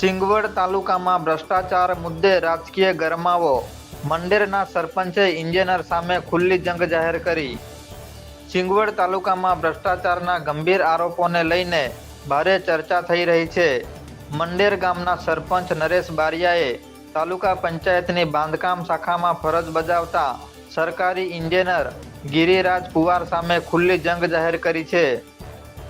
સિંગવડ તાલુકામાં ભ્રષ્ટાચાર મુદ્દે રાજકીય ગરમાવો. મંડેરના સરપંચે ઇન્જિનિયર સામે ખુલ્લી જંગ જાહેર કરી. સિંગવડ તાલુકામાં ભ્રષ્ટાચારના ગંભીર આરોપોને લઈને ભારે ચર્ચા થઈ રહી છે. મંડેર ગામના સરપંચ નરેશ બારિયાએ તાલુકા પંચાયતની બાંધકામ શાખામાં ફરજ બજાવતા સરકારી ઇન્જિનિયર ગિરિરાજ પુવાર સામે ખુલ્લી જંગ જાહેર કરી છે.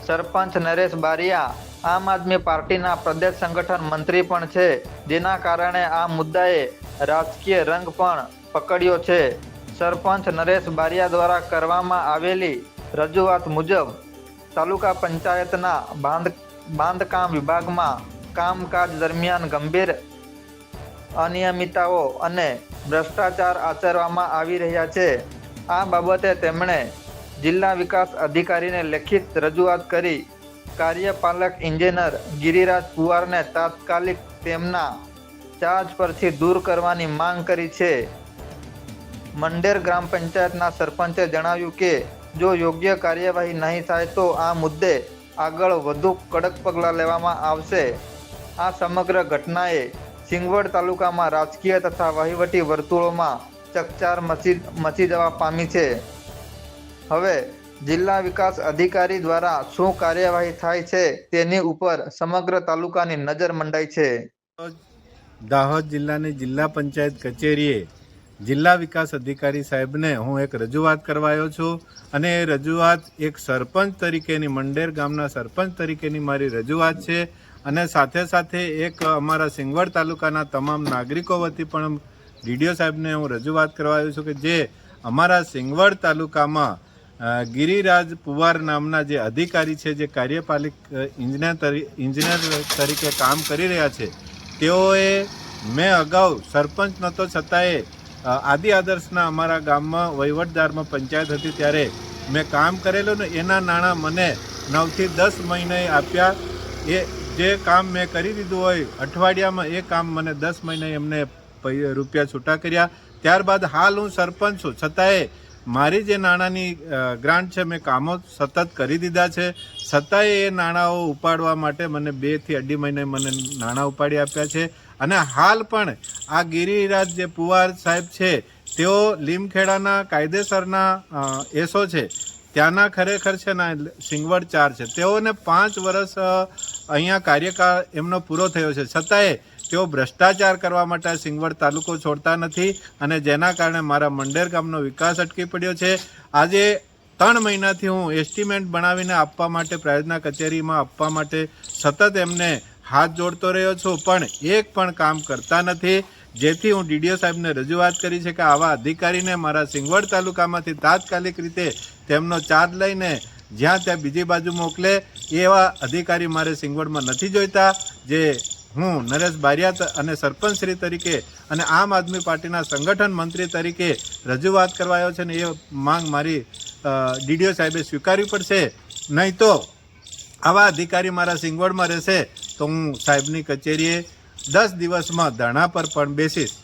સરપંચ નરેશ બારિયા આમ આદમી પાર્ટીના પ્રદેશ સંગઠન મંત્રી પણ છે. જેના કારણે આ મુદ્દાએ રાજકીય રંગ પણ પકડ્યો છે. સરપંચ નરેશ બારિયા દ્વારા કરવામાં આવેલી રજૂઆત મુજબ તાલુકા પંચાયતના બાંધ, બાંધકામ વિભાગમાં કામકાજ દરમિયાન ગંભીર અનિયમિતતાઓ અને ભ્રષ્ટાચાર આચરવામાં આવી રહ્યા છે. આ બાબતે તેમણે જિલ્લા વિકાસ અધિકારીને લેખિત રજૂઆત કરી કાર્યપાલક ઇન્જિનિયર ગિરિરાજ પુવારને તાત્કાલિક તેમના ચાર્જ પરથી દૂર કરવાની માંગ કરી છે. મંડેર ગ્રામ પંચાયતના સરપંચે જણાવ્યું કે, જો યોગ્ય કાર્યવાહી નહીં થાય તો આ મુદ્દે આગળ વધુ કડક પગલાં લેવામાં આવશે. આ સમગ્ર ઘટનાએ સિંગવડ તાલુકામાં રાજકીય તથા વહીવટી વર્તુળોમાં ચકચાર મચી મચી જવા પામી છે. હવે જિલ્લા વિકાસ અધિકારી દ્વારા શું કાર્યવાહી થાય છે તેની ઉપર સમગ્ર તાલુકાની નજર મંડાઈ છે. દાહોદ જિલ્લાની જિલ્લા પંચાયત કચેરીએ જિલ્લા વિકાસ અધિકારી સાહેબને હું એક રજૂઆત કરવાયો છું અને એ રજૂઆત એક સરપંચ તરીકેની, મંડેર ગામના સરપંચ તરીકેની મારી રજૂઆત છે અને સાથે સાથે એક અમારા સિંગવડ તાલુકાના તમામ નાગરિકો વતી પણ ડીડીઓ સાહેબને હું રજૂઆત કરવાયો છું કે જે અમારા સિંગવડ તાલુકામાં ગિરિરાજ પુવાર નામના જે અધિકારી છે, જે કાર્યપાલિક તરી ઇન્જિનિયર તરીકે કામ કરી રહ્યા છે, તેઓએ મેં અગાઉ સરપંચ નહોતો છતાંય આદિ આદર્શના અમારા ગામમાં વહીવટદારમાં પંચાયત હતી ત્યારે મેં કામ કરેલું ને એના નાણાં મને નવથી દસ મહિને આપ્યા. એ જે કામ મેં કરી દીધું હોય, અઠવાડિયામાં એ કામ મને દસ મહિને એમને રૂપિયા છૂટા કર્યા. ત્યારબાદ હાલ હું સરપંચ છું, છતાંય મારી જે નાણાંની ગ્રાન્ટ છે, મેં કામો સતત કરી દીધા છે. છતાંય એ નાણાંઓ ઉપાડવા માટે મને બેથી અઢી મહિને મને નાણાં ઉપાડી આપ્યા છે. અને હાલ પણ આ ગિરિરાજ જે પુવાર સાહેબ છે, તેઓ લીમખેડાના કાયદેસરના એસો છે. ત્યાંના ખરેખર છે ને, સિંગવડ ચાર છે. તેઓને પાંચ વર્ષ અહીંયા કાર્યકાળ એમનો પૂરો થયો છે. છતાંય તેઓ ભ્રષ્ટાચાર કરવા માટે સિંગવડ તાલુકો છોડતા નથી અને જેના કારણે મારા મંડેર ગામનો વિકાસ અટકી પડ્યો છે. આજે ત્રણ મહિનાથી હું એસ્ટિમેટ બનાવીને આપવા માટે, પ્રાયોજના કચેરીમાં આપવા માટે સતત એમને હાથ જોડતો રહ્યો છું, પણ એક પણ કામ કરતા નથી. જેથી હું ડીડીઓ સાહેબને રજૂઆત કરી છે કે આવા અધિકારીને મારા સિંગવડ તાલુકામાંથી તાત્કાલિક રીતે તેમનો ચાર્જ લઈને જ્યાં ત્યાં બીજી બાજુ મોકલે, એવા અધિકારી મારે સિંગવડમાં નથી જોઈતા. જે હું નરેશ બારિયા અને સરપંચ શ્રી તરીકે અને આમ આદમી પાર્ટીના સંગઠન મંત્રી તરીકે રજૂઆત કરવાયો છે ને એ માંગ મારી ડીડીઓ સાહેબે સ્વીકારવી પડશે. નહીં તો આવા અધિકારી મારા સિંગવડમાં રહેશે તો હું સાહેબની કચેરીએ દસ દિવસમાં ધરણા પર પણ બેસીશ.